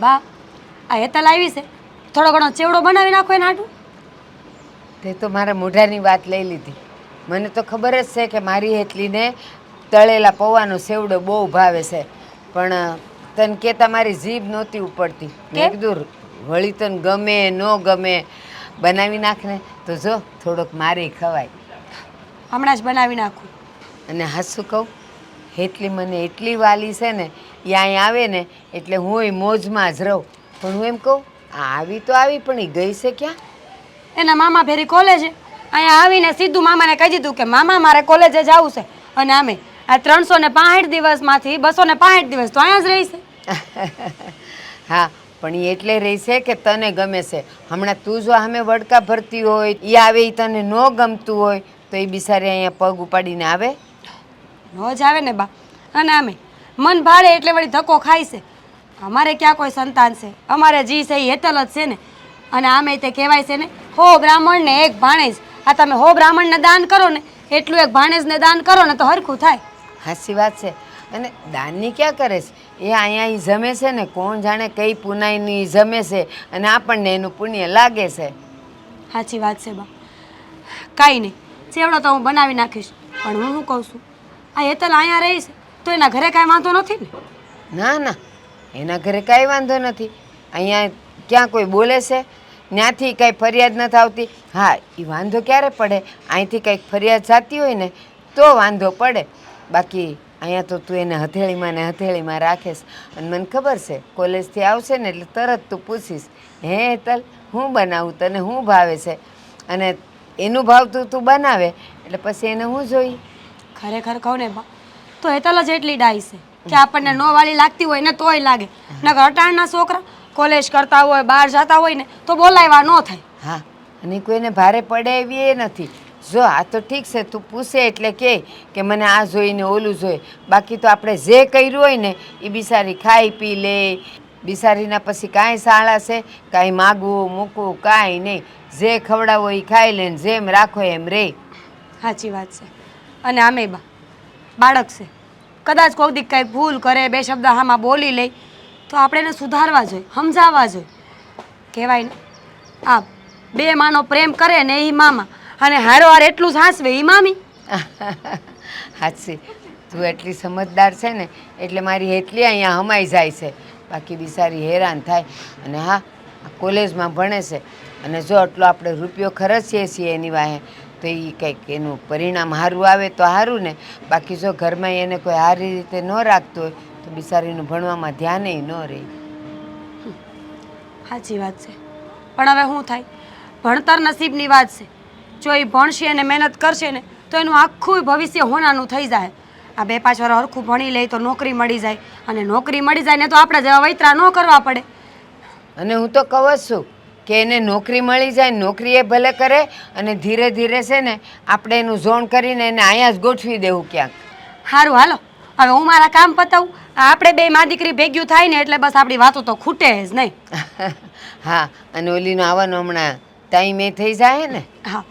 બા આ હેતલ આવી છે. થોડો ઘણો ચેવડો બનાવી નાખો એને હાટું. તે તો મારા મોઢાની વાત લઈ લીધી. મને તો ખબર જ છે કે મારી હેતલીને તળેલા પૌવાનો સેવડો બહુ ભાવે છે. પણ તને કહેતા મારી જીભ નહોતી ઉપડતી. મેં? કીધું વળી તને ગમે ન ગમે બનાવી નાખને. તો જો થોડોક મારે ખવાય. હમણાં જ બનાવી નાખું. અને હાસું કહું હેતલી મને એટલી વાલી છે ને એ અહીં આવે ને એટલે હુંય મોજમાં જ રહું. પણ હું એમ કહું આવી તો આવી પણ એ ગઈ છે ક્યાં? એના મામા ફેરી કોલેજે. અહીંયા આવીને સીધું મામાને કહી દીધું કે મામા મારે કોલેજે જવું છે. અને આમે આ ત્રણસો ને પાંઠ દિવસમાંથી બસો ને પાંઠ દિવસ તો અહીંયા જ રહીશે હા પણ એ એટલે રહી છે કે તને ગમે છે. હમણાં તું જો અમે વડકા ભરતી હોય એ આવે એ તને ન ગમતું હોય તો એ બિચારી અહીંયા પગ ઉપાડીને આવે. રોજ આવે ને બા. અને અમે મન ભાડે એટલે વળી ધક્કો ખાય છે. અમારે ક્યાં કોઈ સંતાન છે? અમારે જી છે એ હેતલ જ છે ને. અને આમે તે કહેવાય છે ને હો બ્રાહ્મણને એક ભાણેજ. આ તમે હો બ્રાહ્મણને દાન કરો ને એટલું એક ભાણેજને દાન કરો ને તો હરખું થાય. હાસી વાત છે. અને દાનની ક્યાં કરે છે? એ અહીંયા ઈ જમે છે ને કોણ જાણે કઈ પુનાઈની ઈ જમે છે અને આપણને એનું પુણ્ય લાગે છે. સાચી વાત છે બા. કાંઈ નહીં. ચેવડો તો હું બનાવી નાખીશ. પણ હું શું કહું છું? આ હેતલ અહીંયા રહીશ તો એના ઘરે કાંઈ વાંધો નથી ને? ના ના. એના ઘરે કાંઈ વાંધો નથી. અહીંયા ક્યાં કોઈ બોલે છે? ત્યાંથી કાંઈ ફરિયાદ નથી આવતી. હા એ વાંધો ક્યારે પડે? અહીંથી કંઈક ફરિયાદ જાતી હોય ને, તો વાંધો પડે. બાકી અહીંયા તો તું એને હથેળીમાં ને હથેળીમાં રાખેશ. અને મને ખબર છે, કોલેજથી આવશે ને એટલે તરત તું પૂછીશ, હે હેતલ હું બનાવું તને? શું ભાવે છે? અને એનું ભાવતું તું બનાવે, એટલે પછી એને હું જોઈ? ખરેખર કહું ને તો હેતલ જ એટલી ડાઈ છે કે આપણને નો વાળી લાગતી હોય ને તોય લાગે. નકર અટાણના છોકરા કોલેજ કરતા હોય બહાર જતા હોય ને તો બોલાવ્યા ન થાય. હા અને કોઈને ભારે પડે એવી એ નથી. જો આ તો ઠીક છે તું પૂછે એટલે કે કે મને આ જોઈને ઓલું જોઈએ બાકી તો આપણે જે કર્યું હોય ને એ બિસારી ખાઈ પી લે. બિસારીના પછી કાંઈ શાળા છે? કાંઈ માગવું મૂકવું કાંઈ નહીં. જે ખવડાવો એ ખાઈ લે ને જેમ રાખો એમ રે. સાચી વાત છે. અને આમે બા બાળક છે. કદાચ કોઈ દીક કાંઈ ભૂલ કરે, બે શબ્દ હામાં બોલી લે, તો આપણે એને સુધારવા જોઈએ, સમજાવવા જોઈએ. કહેવાય ને, આ બે માનો પ્રેમ કરે ને એ મામા, અને હારો હાર એટલું જ હાંસવે એ મામી. હાચી. તું એટલી સમજદાર છે ને, એટલે મારી એટલી અહીંયા હમાઈ જાય છે. બાકી બિચારી હેરાન થાય. અને હા કોલેજમાં ભણે છે. અને જો આટલો આપણે રૂપિયો ખર્ચીએ છીએ એની વાહે તો એ કંઈક એનું પરિણામ સારું આવે તો સારું ને. બાકી જો ઘરમાં એને કોઈ સારી રીતે ન રાખતું હોય તો બિચારીનું ભણવામાં ધ્યાને ન રહે. સાચી વાત છે. પણ હવે શું થાય? ભણતર નસીબની વાત છે. જો એ ભણશે અને મહેનત કરશે ને તો એનું આખું ભવિષ્ય હોનાનું થઈ જાય. આ બે પાંચ વાર હરખું ભણી લે તો નોકરી મળી જાય. અને નોકરી મળી જાય ને તો આપણે જેવા વૈતરા ન કરવા પડે. અને હું તો કહું છું કે એને નોકરી મળી જાય નોકરી એ ભલે કરે અને ધીરે ધીરે છે ને આપણે એનું ઝોણ કરીને એને અહીંયા જ ગોઠવી દેવું ક્યાંક. સારું હાલો. હવે હું મારા કામ પતાવું. આપણે બે મા દીકરી ભેગ્યું થાય ને એટલે બસ આપણી વાતો તો ખૂટે જ નહીં. હા અને ઓલીનો આવવાનો હમણાં ટાઈમ એ થઈ જાય ને? હા.